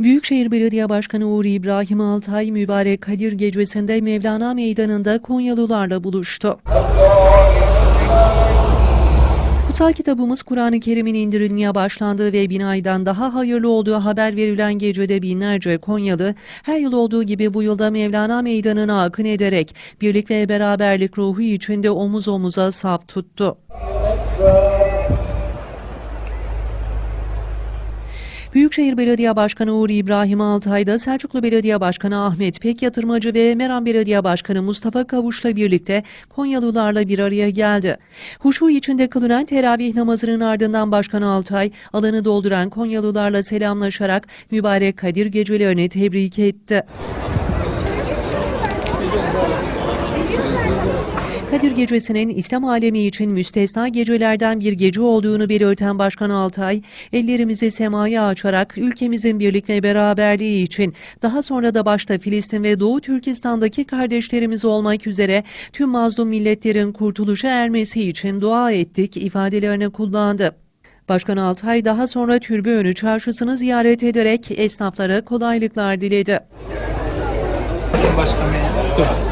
Büyükşehir Belediye Başkanı Uğur İbrahim Altay mübarek Kadir Gecesi'nde Mevlana Meydanı'nda Konyalılarla buluştu. Kutsal kitabımız Kur'an-ı Kerim'in indirilmeye başlandığı ve bin aydan daha hayırlı olduğu haber verilen gecede binlerce Konyalı her yıl olduğu gibi bu yılda Mevlana Meydanı'na akın ederek birlik ve beraberlik ruhu içinde omuz omuza saf tuttu. Büyükşehir Belediye Başkanı Uğur İbrahim Altay'da Selçuklu Belediye Başkanı Ahmet Pek Yatırmacı ve Meram Belediye Başkanı Mustafa Kavuş'la birlikte Konyalılarla bir araya geldi. Huşu içinde kılınan teravih namazının ardından Başkan Altay alanı dolduran Konyalılarla selamlaşarak mübarek Kadir gecelerini tebrik etti. Kadir Gecesi'nin İslam alemi için müstesna gecelerden bir gece olduğunu belirten Başkan Altay, ellerimizi semaya açarak ülkemizin birlik ve beraberliği için daha sonra da başta Filistin ve Doğu Türkistan'daki kardeşlerimiz olmak üzere tüm mazlum milletlerin kurtuluşa ermesi için dua ettik ifadelerini kullandı. Başkan Altay daha sonra Türbeönü Çarşısı'nı ziyaret ederek esnaflara kolaylıklar diledi. Başkan. Dur.